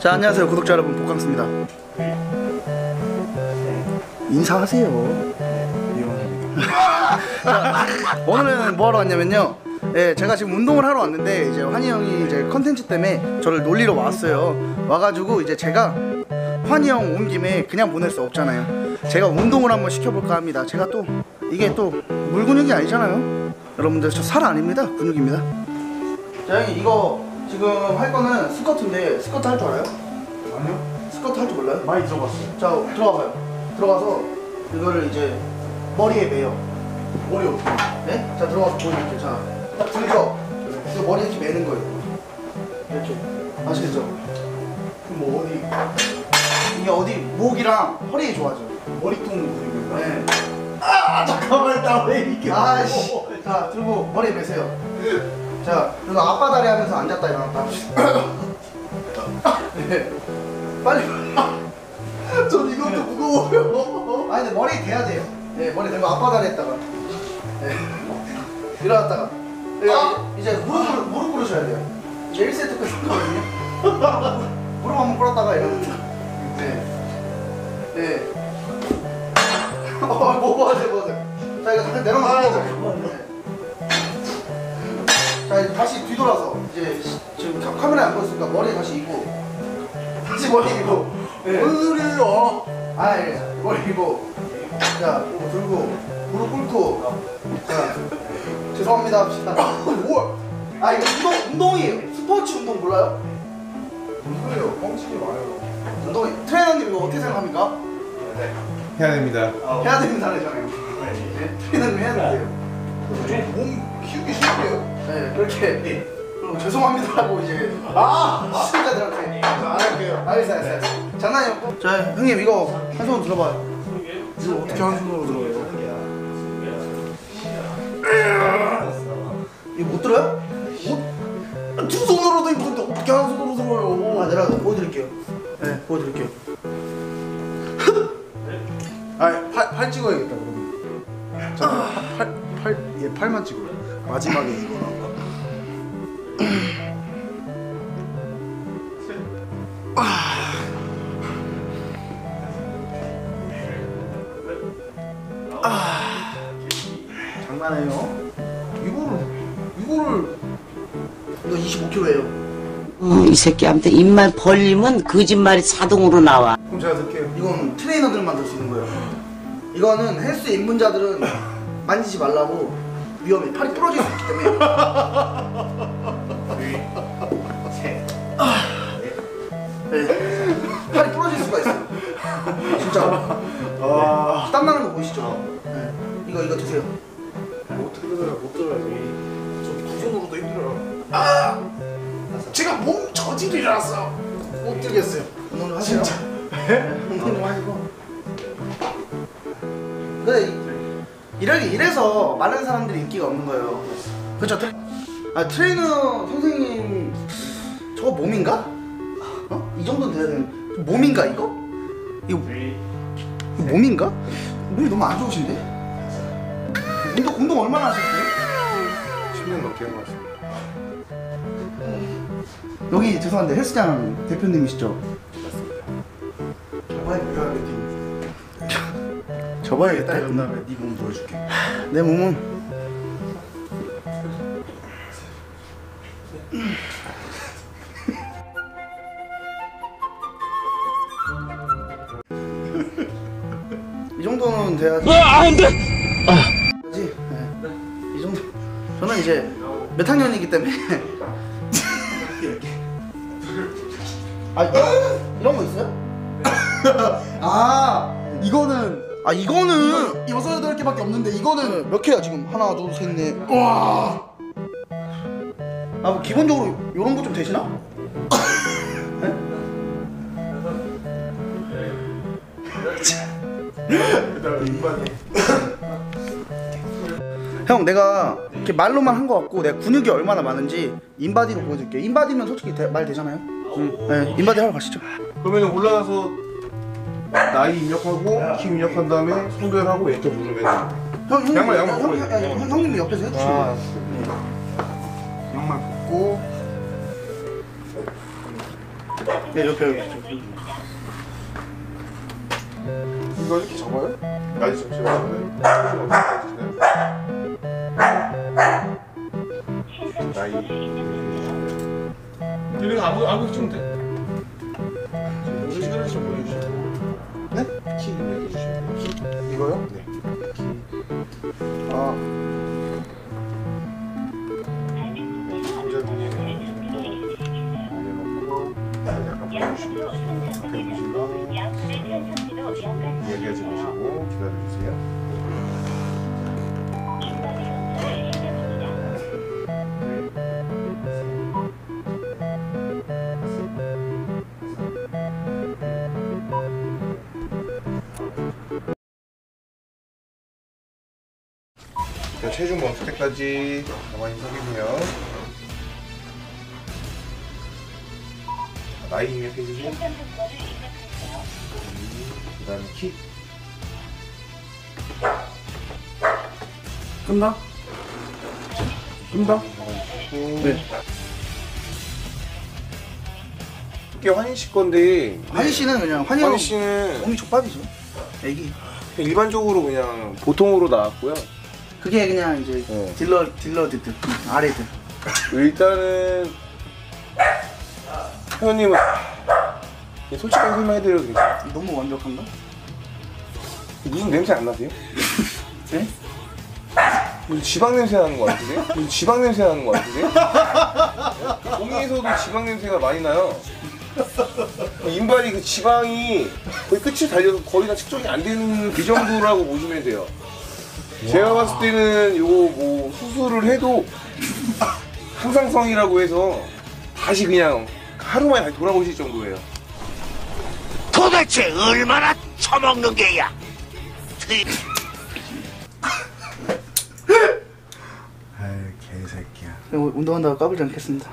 자 안녕하세요. 구독자 여러분 복강스입니다. 인사하세요. 자, 오늘은 뭐하러 왔냐면요. 예, 제가 지금 운동을 하러 왔는데 이제 환희 형이 이제 컨텐츠 때문에 저를 놀리러 왔어요. 와가지고 이제 제가 환희 형 온 김에 그냥 보낼 수 없잖아요. 제가 운동을 한번 시켜볼까 합니다. 제가 또 이게 또 물근육이 아니잖아요. 여러분들 저 살 아닙니다. 근육입니다. 자 형님 이거 지금 할 거는 스쿼트인데 스쿼트 할 줄 알아요? 아니요? 스쿼트 할 줄 몰라요? 많이 들어봤어요. 자 들어가봐요 들어가서 이거를 이제 머리에 매요 머리 어떻게? 네? 자 들어가서 보여드릴게요 자딱 들죠? 이거 머리 이렇게 매는 거예요 이렇게 아시겠죠? 그럼 뭐 어디 이게 어디 목이랑 허리에 좋아져 머리통 그리고 네. 아 잠깐만 나왜 이렇게 아씨 자 들고 머리에 매세요 자 그리고 앞바다리 하면서 앉았다 일어났다 네. 빨리 전 이것도 무거워요. 아니 근데 머리 대야 돼요. 네, 머리 대고 앞바다리 했다가. 네. 일어났다가. 네, 이제 무릎을 무릎 꿇으셔야 돼요. 이제 1세트 끝났거든요. 무릎 한번 꿇었다가 이러면. 네. 네. 어, 뭐 하세요, 뭐 하세요. 자, 이거 잠깐 내려놓고. 네. 자, 이제 다시 뒤돌아서 이제 시- 지금 카- 카메라에 안 보였으니까 머리 다시 이고 다시 머리 이고. 네. 뭔 소리예요? 아, 예. 머리 이고. 자, 이거 들고, 무릎 꿇고. 자, 죄송합니다 합시다. 뭐야? 아, 이거 운동, 운동이에요. 스포츠 운동 몰라요? 무슨 소리예요? 뻥치지 마요. 운동, 트레이너님 이거 어떻게 생각합니까? 해야 됩니다. 해야 되는 사람이잖아요. 네, 트레이너님 해야 돼요. 몸 키우기 싫대요. 네, 그렇게. 그리고 죄송합니다라고 이제 아! 시청자들한테. 안 할게요. 알겠어, 알겠어, 알겠어. 장난이었고. 자, 형님 이거 한 손 들어봐요. 이거 어떻게 한 손으로 들어요? 이거 못 들어요? 아, 두 손으로도 있는데 어떻게 한 손으로 들어요? 아, 내가 보여드릴게요. 네, 보여드릴게요. 아, 팔, 팔 찍어야겠다 그럼. 잠깐 팔, 팔, 얘 팔만 찍어요. 마지막에 이거 나 온 거. 장난해요. 이거를 이거를 이거 25kg예요. 어, 이 새끼한테 입만 벌리면 거짓말이 자동으로 나와. 그럼 제가 들게요. 이건 트레이너들만 들 수 있는 거예요. 이거는 헬스 입문자들은 만지지 말라고 위험해. 팔이 부러질 수 있기 때문에. 진짜. 아, 땀 나는 거 보이시죠? 네. 이거 이거 드세요. 어떻게 들어요? 못 들어야지. 저두 손으로도 힘들어요. 아, 제가 몸 저질이라서 못 들겠어요. 운동 좀 하세요. 네, 운동 좀 하시고. 근데 이- 이렇게 이래서 많은 사람들이 인기가 없는 거예요. 그렇죠? 트레... 아 트레이너 선생님 저거 몸인가? 어? 이 정도는 돼야 되는 몸인가 이거? 이거, 이거 몸인가? 몸이 너무 안 좋으신데? 운동 운동 얼마나 하셨어요? 10년 넘게 한 것 같습니다. 여기 죄송한데 헬스장 대표님이시죠? 저번에 그 접어야겠다. 그 다음에 네몸 보여줄게. 내 몸은 정도는 돼야지. 안돼. 지 네. 이 정도. 저는 이제 몇 학년이기 때문에. 아 이런, 이런 거 있어요? 아 이거는 아 이거는 여섯 여덟 개밖에 없는데 이거는 몇 개야 지금 하나 둘 셋 넷 와. 아 뭐 기본적으로 이런 거 좀 되시나? 그다음에 형 내가 이렇게 말로만 한 거 같고 내가 근육이 얼마나 많은지 인바디로 보여줄게. 인바디면 솔직히 대- 말 되잖아요? 응. 네, 인바디 하러 가시죠. 그러면 올라가서 나이 입력하고 키 입력한 다음에 성별하고 왼쪽 누르면 형, 형님, 양말, 양말 형, 벗고 형, 형, 형, 형님이 옆에서 해주시면 아, 돼요. 양말 벗고. 네 옆에 옆에 이거 이렇게 접어요? 아니 잠시만요. 나이 이렇게 아무 아무 좀 돼. 시간을 좀 보여주시고. 네? 키 얘기해 주시면 키 이거요? 네. 아 올려놓고 약간 보여주시고 앞에 보시고 이야기하지 마시고 기다려 주세요. 자, 체중 멈출 때까지 가만히 서 계세요. 자, 나이 입력해 주세요. 그 다음에 키. 끝나? 끝나? 네. 이게 환희 씨 건데 환희 씨는 그냥 환희 형 환희 씨는 몸이 족밥이죠 애기 그냥 일반적으로 그냥 보통으로 나왔고요. 그게 그냥 이제 네. 딜러 딜러들 아래들 일단은 회원님은 솔직하게 설명해드려도 되겠어요? 너무 완벽한가? 무슨 냄새 안 나세요? 네? 무슨 지방 냄새 나는 거 같은데? 무슨 지방 냄새 나는 거 같은데? 공에서도 지방 냄새가 많이 나요. 인발이 그 지방이 거의 끝이 달려서 거의 다 측정이 안 되는 그 정도라고 보시면 돼요. 제가 봤을 때는 요거 뭐 수술을 해도 항상성이라고 해서 다시 그냥 하루 만에 다시 돌아오실 정도예요. 도대체 얼마나 처먹는 게야? 아유 개새끼야. 운동한다고 까불지 않겠습니다